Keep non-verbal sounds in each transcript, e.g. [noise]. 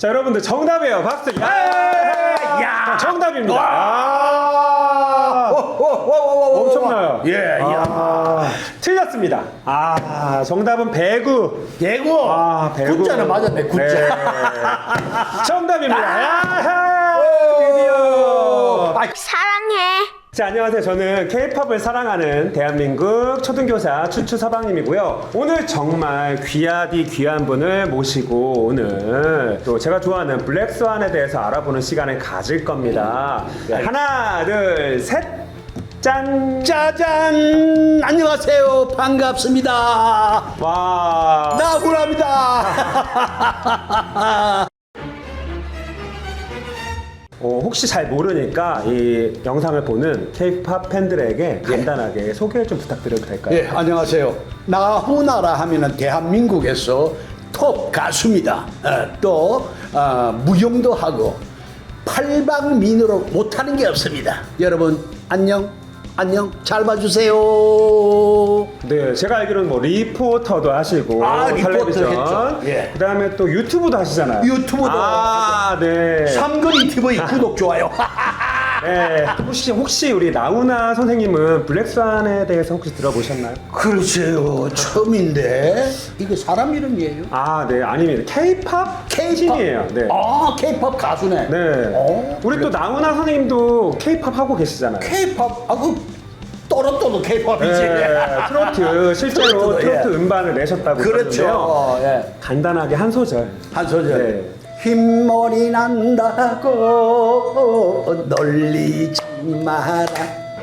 자, 여러분들 정답이에요. 박수. 야! 야! 정답입니다. 와! 아, 엄청나요. 예, 야. 아, 틀렸습니다. 아, 정답은 배구. 대구. 아, 배구. 굿자는 맞았네, 굿자. 네. [laughs] 정답입니다. 야하! 오! 드디어. 아. 자, 안녕하세요. 저는 K-팝을 사랑하는 대한민국 초등교사 추추 서방님이고요. 오늘 정말 귀하디 귀한 분을 모시고 오늘 또 제가 좋아하는 블랙스완에 대해서 알아보는 시간을 가질 겁니다. 네, 하나, 둘, 셋! 짠! 짜잔! 안녕하세요. 반갑습니다. 와. 나구라입니다. [laughs] 어, 혹시 잘 모르니까 이 영상을 보는 K-팝 팬들에게 간단하게 소개 좀 부탁드려도 될까요? 예, 안녕하세요. 나훈아라 하면은 대한민국에서 톱 가수입니다. 어, 또 어, 무용도 하고 팔방민으로 못하는 게 없습니다. 여러분 안녕, 안녕, 잘 봐주세요. 네, 제가 알기로는 뭐 리포터도 하시고 아, 리포터 텔레비전. 예. 그다음에 또 유튜브도 하시잖아요. 유튜브도 아, 네. 삼거리 TV 구독 좋아요. [laughs] 네. 혹시 혹시 우리 나훈아 선생님은 블랙스완에 대해서 혹시 들어보셨나요? 글쎄요, 처음인데 이게 사람 이름이에요? 아, 네, 아닙니다. K-팝 팀이에요. 네. 아, K-팝 가수네. 네. 어, 우리 또 나훈아 선생님도 K-팝 하고 계시잖아요. K-팝, 아, 그 또로또로 K-팝이지. 네, 트로트 [laughs] 실제로 트로트도, 트로트 예. 음반을 내셨다고 그렇죠. 그러는데요. 예. 간단하게 한 소절. 한 소절. 네. 흰머리 난다고 놀리지 마라.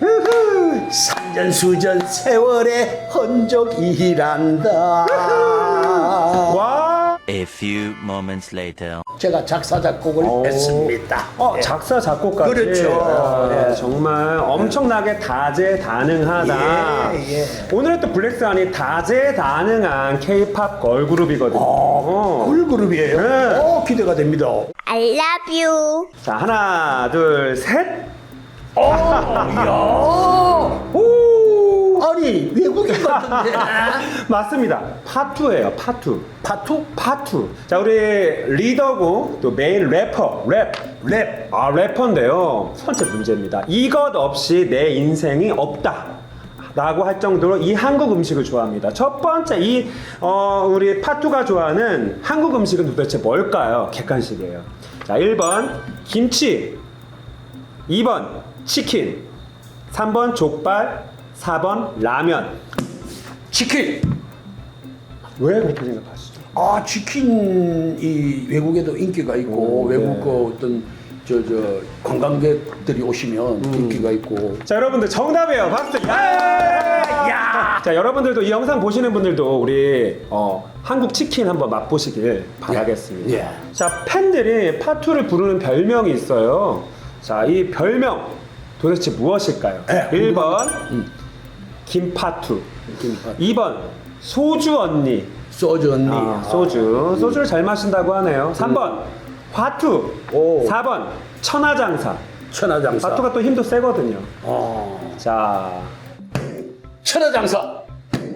[laughs] 산전수전 세월의 흔적이란다. [laughs] 와. A few moments later. 제가 작사 작곡을 오. 했습니다. 어, 예. 작사 작곡까지 그렇죠. 아, 예. 정말 엄청나게 다재다능하다. 예, 예. 오늘은 또 블랙스완이 다재다능한 K-팝 걸그룹이거든요. 어, 꿀그룹이에요. 네. 어, 기대가 됩니다. I love you. 자 하나 둘 셋. 야, 오, 아니 외국인 같은데. [laughs] 맞습니다. 파투예요. 파투. 파투? 파투. 자 우리 리더고 또 메인 래퍼 랩. 랩. 아 래퍼인데요. 첫 번째 문제입니다. 이것 없이 내 인생이 없다. 라고 할 정도로 이 한국 음식을 좋아합니다. 첫 번째 이 어, 우리 파투가 좋아하는 한국 음식은 도대체 뭘까요? 객관식이에요. 자, 1번 김치, 2번 치킨, 3번 족발, 4번 라면. 치킨. 왜 그렇게 생각하시죠? 아 치킨이 외국에도 인기가 있고 오, 외국 네. 그 어떤 저 저 관광객들이 오시면 인기가 있고 자 여러분들 정답이에요 박수 야! 자 여러분들도 이 영상 보시는 분들도 우리 어, 한국 치킨 한번 맛보시길 바라겠습니다 예. 자 팬들이 파투를 부르는 별명이 있어요 자 이 별명 도대체 무엇일까요 예, 1번 김파투. 김파투. 2번 소주 언니. 소주 언니. 아, 소주. 소주를 잘 마신다고 하네요. 3번. 화투. 오. 4번. 천하장사. 천하장사. 파투가 또 힘도 세거든요. 어. 자, 천하장사.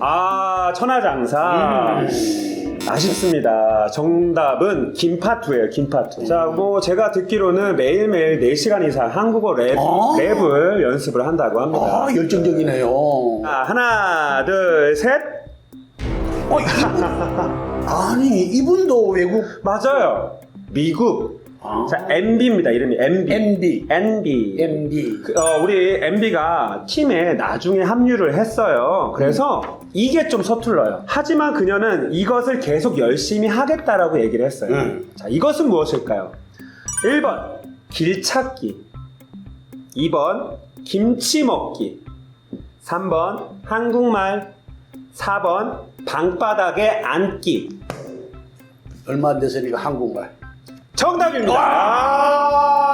아, 천하장사. 아쉽습니다. 정답은 김파투예요, 김파투. 자, 뭐, 제가 듣기로는 매일매일 4시간 이상 한국어 랩, 아. 랩을 연습을 한다고 합니다. 아 열정적이네요 자, 하나, 둘, 셋. 어, 이분, [laughs] 아니 이분도 외국 맞아요. 미국. 아. 자, MB입니다. 이름이 MB. MB NB. MD 그, 어, 우리 MB가 팀에 나중에 합류를 했어요. 그래서 이게 좀 서툴러요. 하지만 그녀는 이것을 계속 열심히 하겠다라고 얘기를 했어요. 음. 자, 이것은 무엇일까요? 1번, 길찾기. 2번, 김치 먹기. 3번, 한국말. 4번, 방바닥에 앉기. 얼마 안 됐으니까 한국말 정답입니다. 아!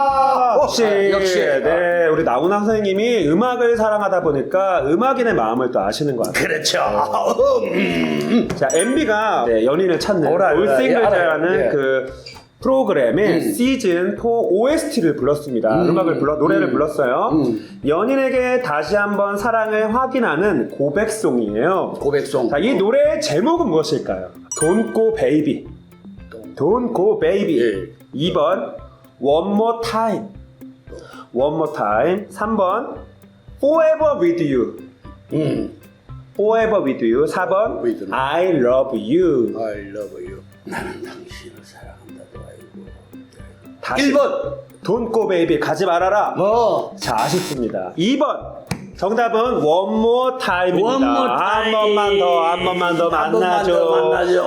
역시, 어, 역시. 네, 우리 나훈아 선생님이 음악을 사랑하다 보니까 음악인의 마음을 또 아시는 것 같아요. 그렇죠 음. 자, MB가 연인을 찾는 올싱글자라는 알아요. 예. 그 프로그램의 음. 시즌 4 OST를 불렀습니다. 음, 악을 불러 노래를 음. 불렀어요. 음. 연인에게 다시 한번 사랑을 확인하는 고백송이에요. 고백송 자, 이 노래의 제목은 무엇일까요? Go Baby. Don't Go Baby. 예. 2번 One More Time. One More Time. 3번 Forever With You. 음. Forever With You. 4번 With You. I Love You. I love you. 나는 당신을 사랑한다도 알고. 다시 1번. Don't Go Baby 가지 말아라. 뭐? 자, 아쉽습니다. 2번. 정답은 one more time입니다. One more 한 time. 번만 더, 한 번만 더 한 번만 만나죠. 더 만나죠.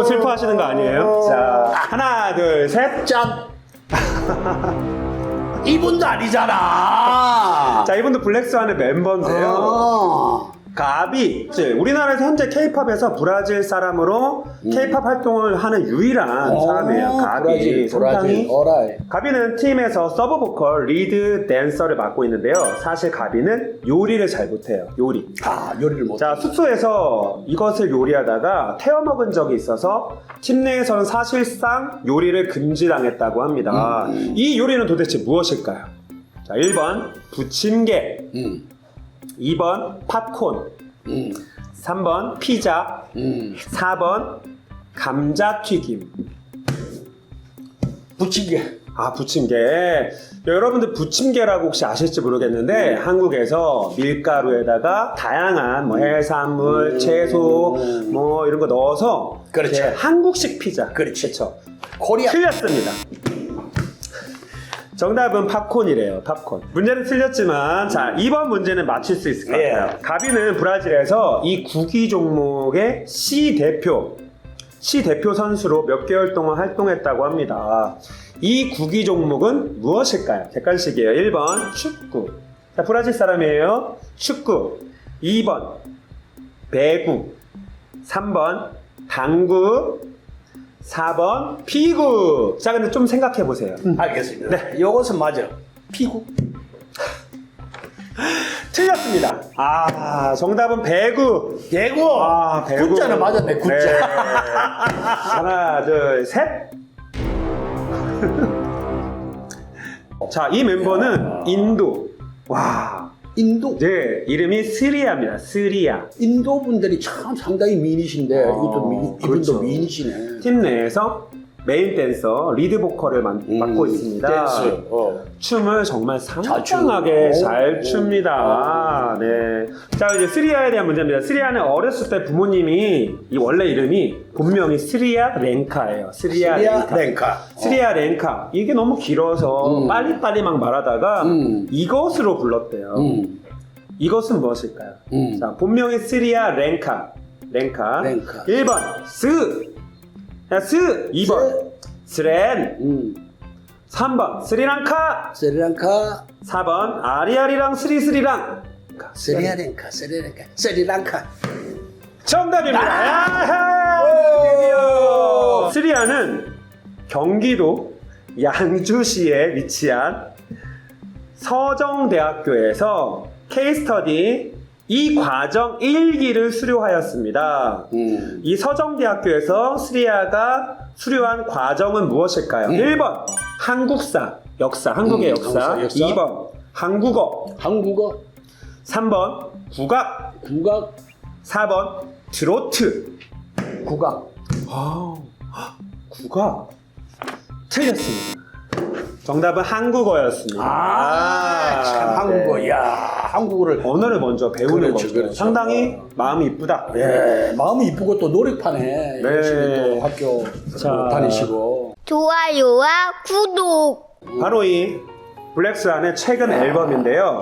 너무 슬퍼하시는 거 아니에요? 자, 하나, 둘, 셋. 짠. [laughs] 이분도 아니잖아. 자, 이분도 블랙스완의 멤버인데요. 어. 가비. 이제 우리나라에서 현재 케이팝에서 브라질 사람으로 케이팝 활동을 하는 유일한 사람이에요. 가비. 음. 어, 브라질, 상당히 브라질. 어라이. 가비는 팀에서 서브 보컬, 리드 댄서를 맡고 있는데요. 사실 가비는 요리를 잘 못해요. 요리. 아, 요리를 못. 자, 숙소에서 이것을 요리하다가 태워 먹은 적이 있어서 팀 내에서는 사실상 요리를 금지당했다고 합니다. 음. 이 요리는 도대체 무엇일까요? 자, 1번 부침개, 음. 2번 팝콘, 음. 3번 피자, 음. 4번 감자튀김. 부침개. 아 부침개 여러분들 부침개라고 혹시 아실지 모르겠는데 한국에서 밀가루에다가 다양한 뭐 해산물, 채소 뭐 이런 거 넣어서 그렇죠. 이제 한국식 피자. 그렇죠. 코리아. 틀렸습니다. 정답은 팝콘이래요. 팝콘. 문제는 틀렸지만 자 이번 문제는 맞힐 수 있을 것 예. 같아요. 가비는 브라질에서 이 구기 종목의 C 대표 C 대표 선수로 몇 개월 동안 활동했다고 합니다. 이 구기 종목은 무엇일까요? 객관식이에요. 1번 축구. 자, 브라질 사람이에요. 축구. 2번 배구. 3번 당구. 4번 피구. 자, 근데 좀 생각해 보세요. 알겠습니다. 네. 이것은 맞아. 피구. [laughs] 틀렸습니다. 아, 정답은 배구. 예고. 아, 배구. 굿자는 맞았네. 굿자. 네. 하나, 둘, 셋. [laughs] 자, 이 멤버는 인도. 와. 인도. 네, 이름이 스리아입니다. 스리아. 인도 분들이 참 상당히 미인이신데 아, 이것도 미, 이분도 그렇죠. 미인이시네. 팀 내에서 메인 댄서, 리드 보컬을 맡- 맡고 있습니다. 음, 댄스. 어. 춤을 정말 잘 상당하게 추고. 잘 오. 춥니다. 네. 자, 이제 스리아에 대한 문제입니다. 스리아는 어렸을 때 부모님이 이 원래 이름이 본명이 스리아 렌카예요. 스리아, 스리아 렌카. 렌카. 스리아 렌카. 이게 너무 길어서 음. 빨리빨리 막 말하다가 음. 이것으로 불렀대요. 음. 이것은 무엇일까요? 음. 자, 본명이 스리아 렌카. 렌카. 렌카. 1번 스. 자, 스. 2번 스렌. 음. 3번 스리랑카. 스리랑카. 4번 아리아리랑 스리스리랑. 스리아랭카. 스리랑카. 스리랑카. 정답입니다. 아! 야하! 드디어! 스리아는 경기도 양주시에 위치한 서정대학교에서 K-스터디 이 과정 1기를 수료하였습니다. 음. 이 서정대학교에서 스리아가 수료한 과정은 무엇일까요? 1번 한국사, 역사, 한국의 음, 역사. 한국사, 역사. 2번 한국어. 한국어. 3번 국악. 국악. 4번 트로트. 국악. 아, 국악. 틀렸습니다. 정답은 한국어였습니다. 아, 참 한국어. 네. 야, 한국어를. 언어를 먼저 배우는 그렇죠, 거죠. 그렇죠. 상당히 마음이 이쁘다. 예, 마음이 이쁘고 또 노력파네. 네. 열심히 또 학교 자. 다니시고. 좋아요와 구독. 바로 이 블랙스완의 최근 앨범인데요.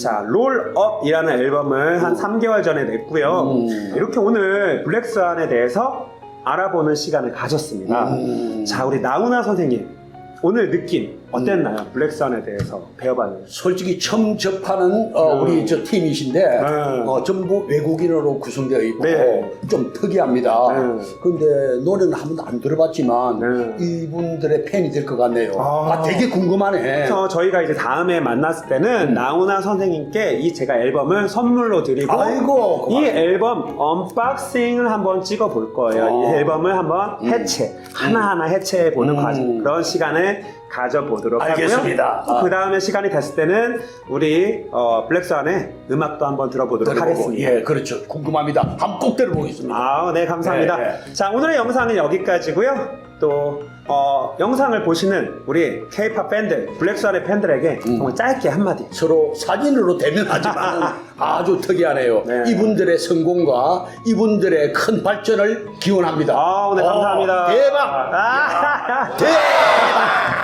자, 롤업이라는 앨범을 한 3개월 전에 냈고요. 음. 이렇게 오늘 블랙스완에 대해서 알아보는 시간을 가졌습니다. 음. 자, 우리 나훈아 선생님. 오늘 느낌 어땠나요? 블랙스완에 대해서 배워봤는데. 솔직히 처음 접하는 어, 음. 우리 저 팀이신데 음. 어, 전부 외국인으로 구성되어 있고 네. 좀 특이합니다. 음. 근데 노래는 한 번도 안 들어봤지만 네. 이분들의 팬이 될 것 같네요. 아. 아, 되게 궁금하네. 그래서 저희가 이제 다음에 만났을 음. 때는 나훈아 선생님께 이 제가 앨범을 선물로 드리고 아이고, 이 고맙습니다. 앨범 언박싱을 한번 찍어 볼 거예요. 어. 이 앨범을 한번 해체 하나 하나 해체해 보는 음. 과정 그런 시간을 가져보도록 알겠습니다. 하고요. 아. 그 다음에 시간이 됐을 때는 우리 어, 블랙스완의 음악도 한번 들어보도록 들어보고, 하겠습니다. 예, 그렇죠. 궁금합니다. 한번 꼭 들어보겠습니다. 아, 네, 감사합니다. 네, 자, 오늘의 영상은 여기까지고요. 또 어, 영상을 보시는 우리 K-팝 팬들, 블랙스완의 팬들에게 음. 정말 짧게 한마디. 서로 사진으로 대면하지만 [laughs] 아주 특이하네요. 네. 이분들의 성공과 이분들의 큰 발전을 기원합니다. 아, 네, 감사합니다. 어, 대박! 아, 대박!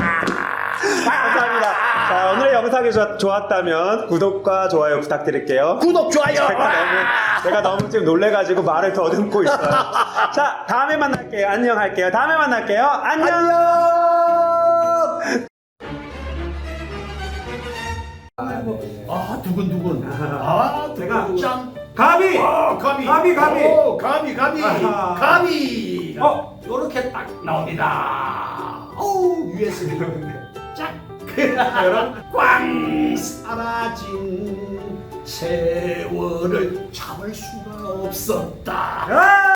감사합니다. 자, 오늘의 영상이 좋- 좋았다면 구독과 좋아요 부탁드릴게요. 구독, 좋아요! 제가 너무, 제가 너무 지금 놀래가지고 말을 더듬고 있어요. [laughs] 자, 다음에 만날게요. 안녕 할게요. 다음에 만날게요. 안녕! 아, 두근두근. 아, 제가 짱. 가비! 어, 가비. 가비, 가비. 오, 가비, 가비. 아하. 가비. 어? 요렇게 딱 나옵니다. 어우, USB. 짝. 꽝 사라진 세월을 잡을 수가 없었다.